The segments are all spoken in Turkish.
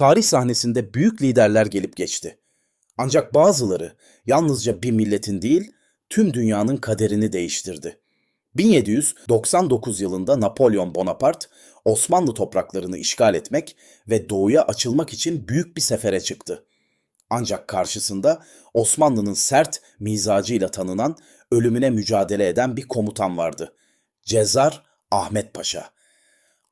Tarih sahnesinde büyük liderler gelip geçti. Ancak bazıları yalnızca bir milletin değil, tüm dünyanın kaderini değiştirdi. 1799 yılında Napolyon Bonaparte Osmanlı topraklarını işgal etmek ve doğuya açılmak için büyük bir sefere çıktı. Ancak karşısında Osmanlı'nın sert mizacıyla tanınan, ölümüne mücadele eden bir komutan vardı. Cezar Ahmet Paşa.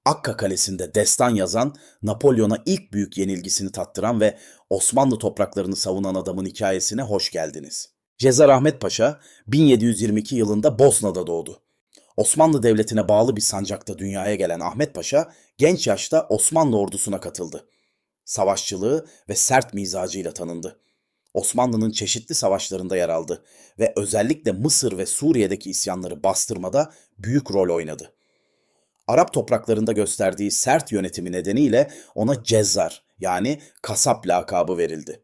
Akka Kalesi'nde destan yazan, Napolyon'a ilk büyük yenilgisini tattıran ve Osmanlı topraklarını savunan adamın hikayesine hoş geldiniz. Cezar Ahmet Paşa 1722 yılında Bosna'da doğdu. Osmanlı Devleti'ne bağlı bir sancakta dünyaya gelen Ahmet Paşa genç yaşta Osmanlı ordusuna katıldı. Savaşçılığı ve sert mizacıyla tanındı. Osmanlı'nın çeşitli savaşlarında yer aldı ve özellikle Mısır ve Suriye'deki isyanları bastırmada büyük rol oynadı. Arap topraklarında gösterdiği sert yönetimi nedeniyle ona Cezzar yani kasap lakabı verildi.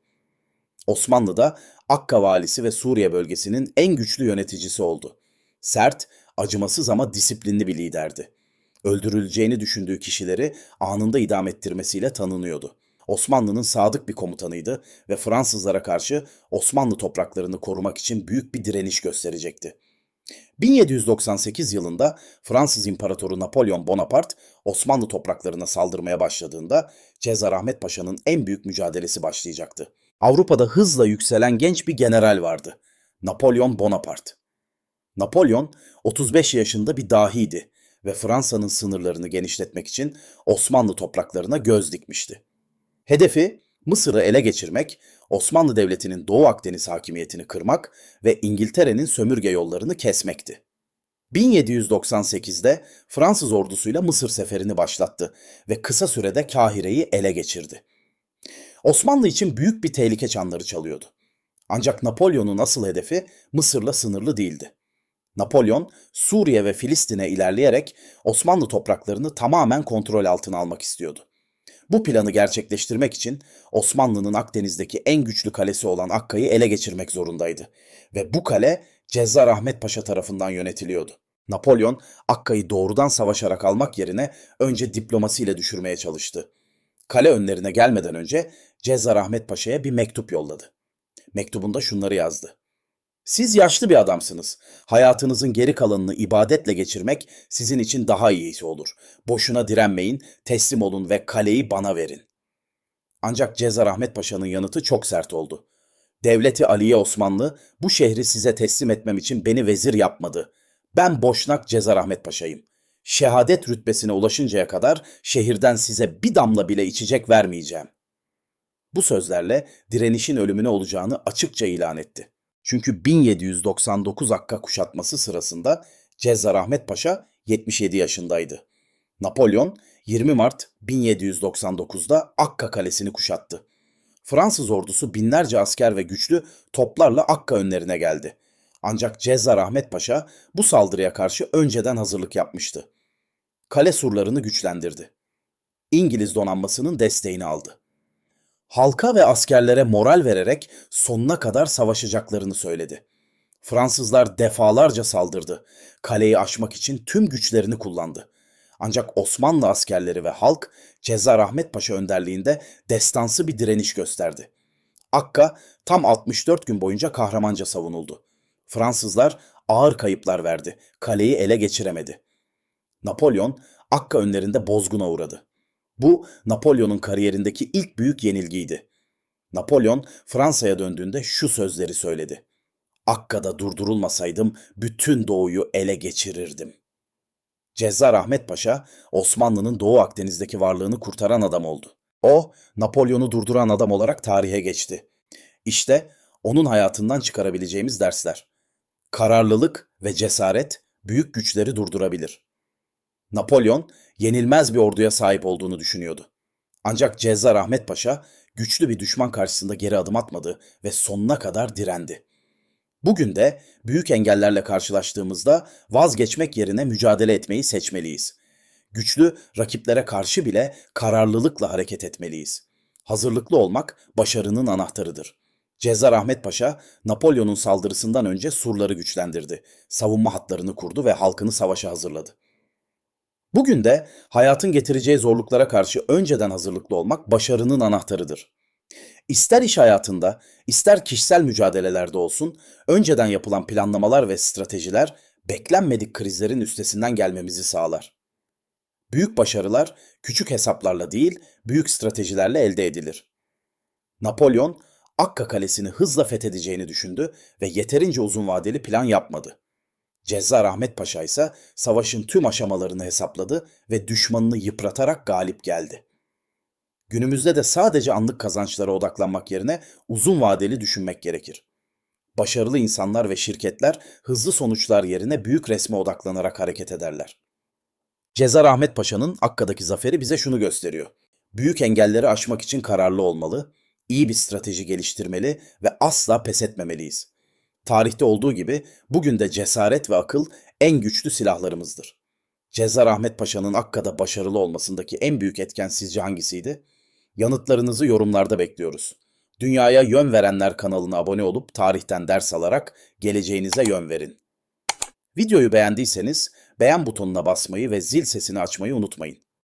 Osmanlı'da Akka valisi ve Suriye bölgesinin en güçlü yöneticisi oldu. Sert, acımasız ama disiplinli bir liderdi. Öldürüleceğini düşündüğü kişileri anında idam ettirmesiyle tanınıyordu. Osmanlı'nın sadık bir komutanıydı ve Fransızlara karşı Osmanlı topraklarını korumak için büyük bir direniş gösterecekti. 1798 yılında Fransız İmparatoru Napolyon Bonaparte Osmanlı topraklarına saldırmaya başladığında Cezar Ahmet Paşa'nın en büyük mücadelesi başlayacaktı. Avrupa'da hızla yükselen genç bir general vardı. Napolyon Bonaparte. Napolyon 35 yaşında bir dahiydi ve Fransa'nın sınırlarını genişletmek için Osmanlı topraklarına göz dikmişti. Hedefi Mısır'ı ele geçirmek, Osmanlı Devleti'nin Doğu Akdeniz hakimiyetini kırmak ve İngiltere'nin sömürge yollarını kesmekti. 1798'de Fransız ordusuyla Mısır seferini başlattı ve kısa sürede Kahire'yi ele geçirdi. Osmanlı için büyük bir tehlike çanları çalıyordu. Ancak Napolyon'un asıl hedefi Mısır'la sınırlı değildi. Napolyon, Suriye ve Filistin'e ilerleyerek Osmanlı topraklarını tamamen kontrol altına almak istiyordu. Bu planı gerçekleştirmek için Osmanlı'nın Akdeniz'deki en güçlü kalesi olan Akka'yı ele geçirmek zorundaydı. Ve bu kale Cezzar Ahmet Paşa tarafından yönetiliyordu. Napolyon Akka'yı doğrudan savaşarak almak yerine önce diplomasiyle düşürmeye çalıştı. Kale önlerine gelmeden önce Cezzar Ahmet Paşa'ya bir mektup yolladı. Mektubunda şunları yazdı. Siz yaşlı bir adamsınız. Hayatınızın geri kalanını ibadetle geçirmek sizin için daha iyisi olur. Boşuna direnmeyin, teslim olun ve kaleyi bana verin. Ancak Cezar Ahmet Paşa'nın yanıtı çok sert oldu. Devleti Aliye Osmanlı bu şehri size teslim etmem için beni vezir yapmadı. Ben Boşnak Cezar Ahmet Paşa'yım. Şehadet rütbesine ulaşıncaya kadar şehirden size bir damla bile içecek vermeyeceğim. Bu sözlerle direnişin ölümüne olacağını açıkça ilan etti. Çünkü 1799 Akka kuşatması sırasında Cezzar Ahmet Paşa 77 yaşındaydı. Napolyon 20 Mart 1799'da Akka Kalesi'ni kuşattı. Fransız ordusu binlerce asker ve güçlü toplarla Akka önlerine geldi. Ancak Cezzar Ahmet Paşa bu saldırıya karşı önceden hazırlık yapmıştı. Kale surlarını güçlendirdi. İngiliz donanmasının desteğini aldı halka ve askerlere moral vererek sonuna kadar savaşacaklarını söyledi. Fransızlar defalarca saldırdı. Kaleyi aşmak için tüm güçlerini kullandı. Ancak Osmanlı askerleri ve halk Cezar Ahmet Paşa önderliğinde destansı bir direniş gösterdi. Akka tam 64 gün boyunca kahramanca savunuldu. Fransızlar ağır kayıplar verdi. Kaleyi ele geçiremedi. Napolyon Akka önlerinde bozguna uğradı. Bu Napolyon'un kariyerindeki ilk büyük yenilgiydi. Napolyon Fransa'ya döndüğünde şu sözleri söyledi. Akka'da durdurulmasaydım bütün doğuyu ele geçirirdim. Cezzar Ahmet Paşa Osmanlı'nın Doğu Akdeniz'deki varlığını kurtaran adam oldu. O Napolyon'u durduran adam olarak tarihe geçti. İşte onun hayatından çıkarabileceğimiz dersler. Kararlılık ve cesaret büyük güçleri durdurabilir. Napolyon yenilmez bir orduya sahip olduğunu düşünüyordu. Ancak Cezzar Ahmet Paşa güçlü bir düşman karşısında geri adım atmadı ve sonuna kadar direndi. Bugün de büyük engellerle karşılaştığımızda vazgeçmek yerine mücadele etmeyi seçmeliyiz. Güçlü rakiplere karşı bile kararlılıkla hareket etmeliyiz. Hazırlıklı olmak başarının anahtarıdır. Cezzar Ahmet Paşa, Napolyon'un saldırısından önce surları güçlendirdi, savunma hatlarını kurdu ve halkını savaşa hazırladı. Bugün de hayatın getireceği zorluklara karşı önceden hazırlıklı olmak başarının anahtarıdır. İster iş hayatında, ister kişisel mücadelelerde olsun, önceden yapılan planlamalar ve stratejiler beklenmedik krizlerin üstesinden gelmemizi sağlar. Büyük başarılar küçük hesaplarla değil, büyük stratejilerle elde edilir. Napolyon, Akka Kalesi'ni hızla fethedeceğini düşündü ve yeterince uzun vadeli plan yapmadı. Cezzar Ahmet Paşa ise savaşın tüm aşamalarını hesapladı ve düşmanını yıpratarak galip geldi. Günümüzde de sadece anlık kazançlara odaklanmak yerine uzun vadeli düşünmek gerekir. Başarılı insanlar ve şirketler hızlı sonuçlar yerine büyük resme odaklanarak hareket ederler. Cezar Ahmet Paşa'nın Akka'daki zaferi bize şunu gösteriyor. Büyük engelleri aşmak için kararlı olmalı, iyi bir strateji geliştirmeli ve asla pes etmemeliyiz. Tarihte olduğu gibi bugün de cesaret ve akıl en güçlü silahlarımızdır. Cezar Ahmet Paşa'nın Akka'da başarılı olmasındaki en büyük etken sizce hangisiydi? Yanıtlarınızı yorumlarda bekliyoruz. Dünyaya Yön Verenler kanalına abone olup tarihten ders alarak geleceğinize yön verin. Videoyu beğendiyseniz beğen butonuna basmayı ve zil sesini açmayı unutmayın.